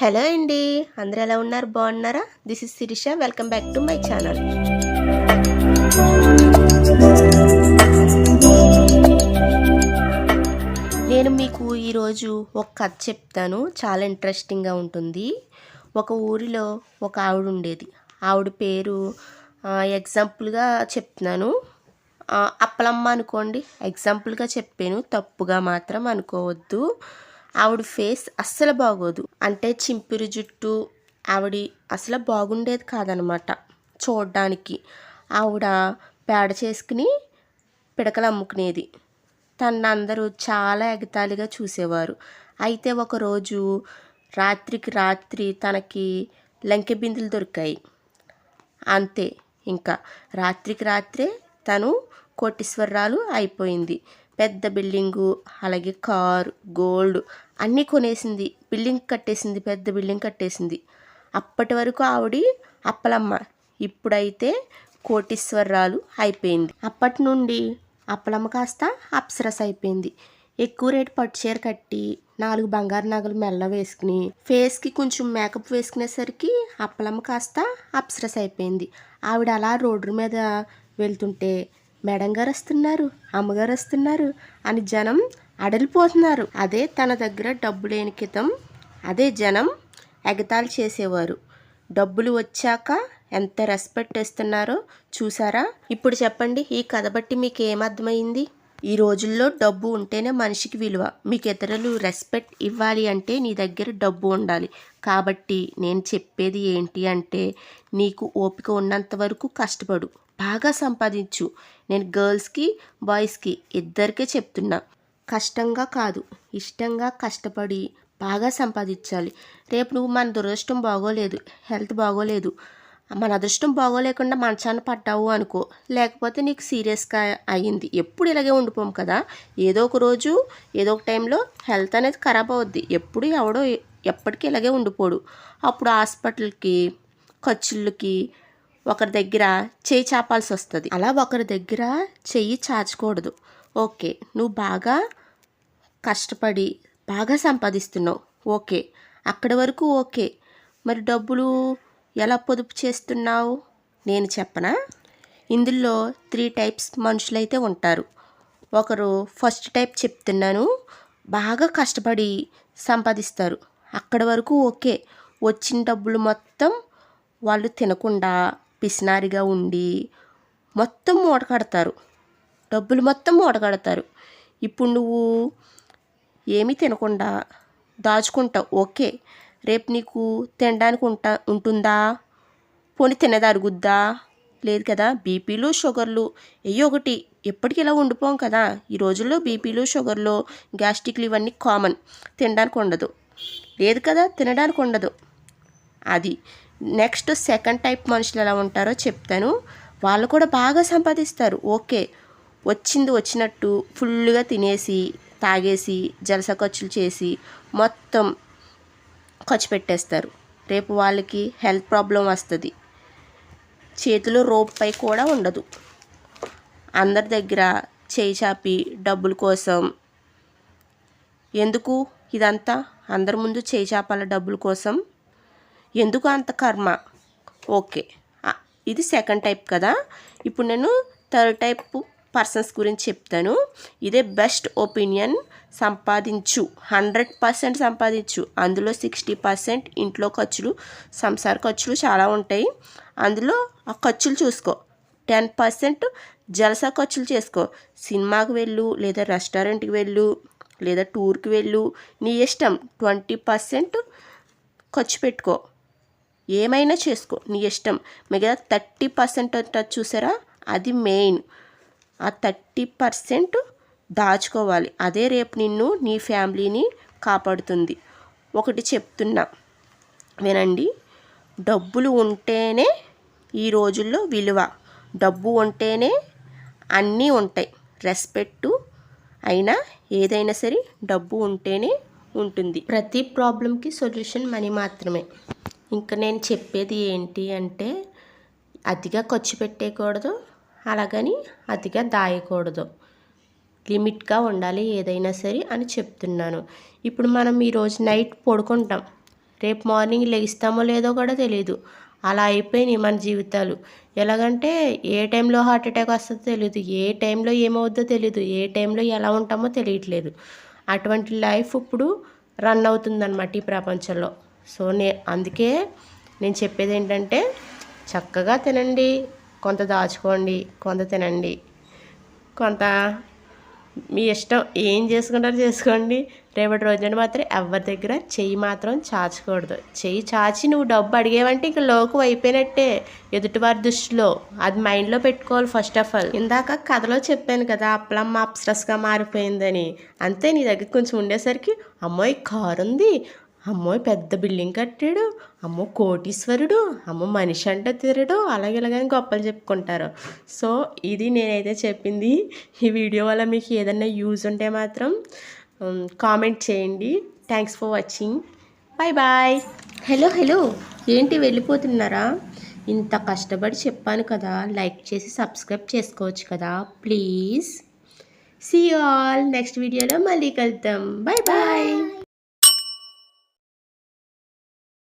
Hello అండి. అందరూ ఎలా ఉన్నారు? బాగున్నారా? This is Shirisha welcome back to my channel నేను మీకు ఈరోజు ఒక కథ చెప్తాను. చాలా ఇంట్రెస్టింగ్గా ఉంటుంది. ఒక ఊరిలో ఒక ఆవిడ ఉండేది. ఆవిడ పేరు ఎగ్జాంపుల్గా చెప్తున్నాను. అప్పలమ్మ అనుకోండి. ఎగ్జాంపుల్గా చెప్పాను. తప్పుగా మాత్రం అనుకోవద్దు. ఆవిడ ఫేస్ అస్సలు బాగోదు. అంటే చింపిరి జుట్టు ఆవిడ అసలు బాగుండేది కాదనమాట చూడడానికి. ఆవిడ పేడ చేసుకుని పిడకలు అమ్ముకునేది. తను అందరూ చాలా ఎగతాళిగా చూసేవారు. అయితే ఒకరోజు రాత్రికి రాత్రి తనకి లంకె బిందులు దొరికాయి. అంతే ఇంకా రాత్రికి రాత్రే తను కోటీశ్వరరాలు అయిపోయింది. పెద్ద బిల్డింగు అలాగే కారు గోల్డ్ అన్నీ కొనేసింది. బిల్డింగ్ కట్టేసింది పెద్ద బిల్డింగ్ కట్టేసింది. అప్పటి వరకు ఆవిడ అప్పలమ్మ. ఇప్పుడైతే కోటీశ్వరరాలు అయిపోయింది. అప్పటి నుండి అప్పలమ్మ కాస్త అప్సరస్ అయిపోయింది. ఎక్కువ రేటు పట్టు చీర కట్టి నాలుగు బంగారు నగలు మెల్ల వేసుకుని ఫేస్కి కొంచెం మేకప్ వేసుకునేసరికి అప్పలమ్మ కాస్త అప్సరస్ అయిపోయింది. ఆవిడ అలా రోడ్డు మీద వెళ్తుంటే మేడం గారు వస్తున్నారు అమ్మగారు వస్తున్నారు అని జనం అడలిపోతున్నారు. అదే తన దగ్గర డబ్బు లేని క్రితం అదే జనం ఎగతాళి చేసేవారు. డబ్బులు వచ్చాక ఎంత రెస్పెక్ట్ ఇస్తున్నారో చూసారా? ఇప్పుడు చెప్పండి ఈ కథ బట్టి మీకు ఏమర్థమైంది ఈ రోజుల్లో డబ్బు ఉంటేనే మనిషికి విలువ. మీకు ఇతరులు రెస్పెక్ట్ ఇవ్వాలి అంటే నీ దగ్గర డబ్బు ఉండాలి. కాబట్టి నేను చెప్పేది ఏంటి అంటే నీకు ఓపిక ఉన్నంత వరకు కష్టపడు. బాగా సంపాదించు. నేను గర్ల్స్కి బాయ్స్కి ఇద్దరికే చెప్తున్నా. కష్టంగా కాదు. ఇష్టంగా కష్టపడి బాగా సంపాదించాలి. రేపు నువ్వు మన దురదృష్టం బాగోలేదు. హెల్త్ బాగోలేదు. మన అదృష్టం బాగోలేకుండా మంచాన్ని పడ్డావు అనుకో. లేకపోతే నీకు సీరియస్గా అయ్యింది. ఎప్పుడు ఇలాగే ఉండిపోం కదా? ఏదో ఒక రోజు ఏదో ఒక టైంలో హెల్త్ అనేది ఖరాబ్ అవుద్ది. ఎప్పుడు ఎవడో ఎప్పటికీ ఇలాగే ఉండిపోడు. అప్పుడు హాస్పిటల్కి ఖర్చులకి ఒకరి దగ్గర చేయి చాపాల్సి వస్తుంది అలా ఒకరి దగ్గర చెయ్యి చాచకూడదు. ఓకే నువ్వు బాగా కష్టపడి బాగా సంపాదిస్తున్నావు. ఓకే అక్కడి వరకు ఓకే. మరి డబ్బులు ఎలా పొదుపు చేస్తున్నావు? నేను చెప్పనా? ఇందులో త్రీ టైప్స్ మనుషులైతే ఉంటారు. ఒకరు ఫస్ట్ టైప్ చెప్తున్నాను బాగా కష్టపడి సంపాదిస్తారు. అక్కడి వరకు ఓకే. వచ్చిన డబ్బులు మొత్తం వాళ్ళు తినకుండా పిసినారిగా ఉండి మొత్తం మూట కడతారు. డబ్బులు మొత్తం మూట కడతారు. ఇప్పుడు నువ్వు ఏమీ తినకుండా దాచుకుంటావు ఓకే. రేపు నీకు తినడానికి ఉంటా ఉంటుందా? పోనీ తినేది అరుగుద్దా? లేదు కదా బీపీలు షుగర్లు ఏ ఒకటి. ఎప్పటికీ ఇలా ఉండిపోం కదా. ఈ రోజుల్లో బీపీలు షుగర్లు గ్యాస్ట్రిక్లు ఇవన్నీ కామన్. తినడానికి ఉండదు. లేదు కదా తినడానికి ఉండదు. అది నెక్స్ట్ సెకండ్ టైప్ మనుషులు ఎలా ఉంటారో చెప్తాను. వాళ్ళు కూడా బాగా సంపాదిస్తారు. ఓకే వచ్చింది వచ్చినట్టు ఫుల్గా తినేసి తాగేసి జలస ఖర్చులు చేసి మొత్తం ఖర్చు పెట్టేస్తారు. రేపు వాళ్ళకి హెల్త్ ప్రాబ్లం వస్తుంది. చేతిలో రోప్పై కూడా ఉండదు. అందరి దగ్గర చేయి చాపి డబ్బుల కోసం ఎందుకు ఇదంతా? అందరి ముందు చేయి చాపాల డబ్బుల కోసం ఎందుకు అంత కర్మ? ఓకే. ఇది సెకండ్ టైప్ కదా. ఇప్పుడు నేను థర్డ్ టైప్ పర్సన్స్ గురించి చెప్తాను. ఇదే బెస్ట్ ఒపీనియన్ సంపాదించు. హండ్రెడ్ పర్సెంట్ సంపాదించు. అందులో సిక్స్టీ పర్సెంట్ ఇంట్లో ఖర్చులు సంసార ఖర్చులు చాలా ఉంటాయి. అందులో ఆ ఖర్చులు చూసుకో. టెన్ పర్సెంట్ జలసా ఖర్చులు చేసుకో. సినిమాకి వెళ్ళు లేదా రెస్టారెంట్కి వెళ్ళు లేదా టూర్కి వెళ్ళు. నీ ఇష్టం. ట్వంటీ పర్సెంట్ ఖర్చు పెట్టుకో. ఏమైనా చేసుకో నీ ఇష్టం. మిగతా థర్టీ పర్సెంట్ ఉంటుంది చూసారా? అది మెయిన్. ఆ థర్టీ పర్సెంట్ దాచుకోవాలి. అదే రేపు నిన్ను నీ ఫ్యామిలీని కాపాడుతుంది. ఒకటి చెప్తున్నా. వినండి. డబ్బులు ఉంటేనే ఈ రోజుల్లో విలువ. డబ్బు ఉంటేనే అన్నీ ఉంటాయి. రెస్పెక్టు అయినా ఏదైనా సరే డబ్బు ఉంటేనే ఉంటుంది. ప్రతి ప్రాబ్లంకి సొల్యూషన్ మనీ మాత్రమే. ఇంకా నేను చెప్పేది ఏంటి అంటే అతిగా ఖర్చు పెట్టేయకూడదు అలాగని అతిగా దాయకూడదు. లిమిట్గా ఉండాలి ఏదైనా సరే అని చెప్తున్నాను. ఇప్పుడు మనం ఈరోజు నైట్ పడుకుంటాం. రేపు మార్నింగ్ లెగిస్తామో లేదో కూడా తెలియదు అలా అయిపోయినాయి మన జీవితాలు. ఎలాగంటే ఏ టైంలో హార్ట్ అటాక్ వస్తుందో తెలియదు ఏ టైంలో ఏమవుద్దో తెలియదు ఏ టైంలో ఎలా ఉంటామో తెలియట్లేదు. అటువంటి లైఫ్ ఇప్పుడు రన్ అవుతుందన్నమాట ఈ ప్రపంచంలో. సో నే అందుకే నేను చెప్పేది ఏంటంటే చక్కగా తినండి. కొంత దాచుకోండి కొంత తినండి. కొంత మీ ఇష్టం ఏం చేసుకుంటారో చేసుకోండి. రేపటి రోజున మాత్రం ఎవరి దగ్గర చెయ్యి మాత్రం చాచకూడదు. చెయ్యి చాచి నువ్వు డబ్బు అడిగేవంటే ఇంక లోకం అయిపోయినట్టే ఎదుటివారి దృష్టిలో. అది మైండ్లో పెట్టుకోవాలి ఫస్ట్ ఆఫ్ ఆల్. ఇందాక కథలో చెప్పాను కదా అప్పలమ్మ అప్సరస్గా మారిపోయిందని. అంతే నీ దగ్గర కొంచెం ఉండేసరికి అమ్మాయి కారు ఉంది అమ్మో పెద్ద బిల్డింగ్ కట్టాడు అమ్మో కోటీశ్వరుడు అమ్మో మనిషి అంటే తిరడు అలాగే ఇలాగని గొప్పలు చెప్పుకుంటారు. సో ఇది నేనైతే చెప్పింది. ఈ వీడియో వల్ల మీకు ఏదైనా యూజ్ ఉంటే మాత్రం కామెంట్ చేయండి. Thanks for watching bye bye hello hello ఏంటి వెళ్ళిపోతున్నారా? ఇంత కష్టపడి చెప్పాను కదా. లైక్ చేసి సబ్స్క్రైబ్ చేసుకోవచ్చు కదా. ప్లీజ్ సీ ఆల్ నెక్స్ట్ వీడియోలో మళ్ళీ కలుద్దాం. Bye bye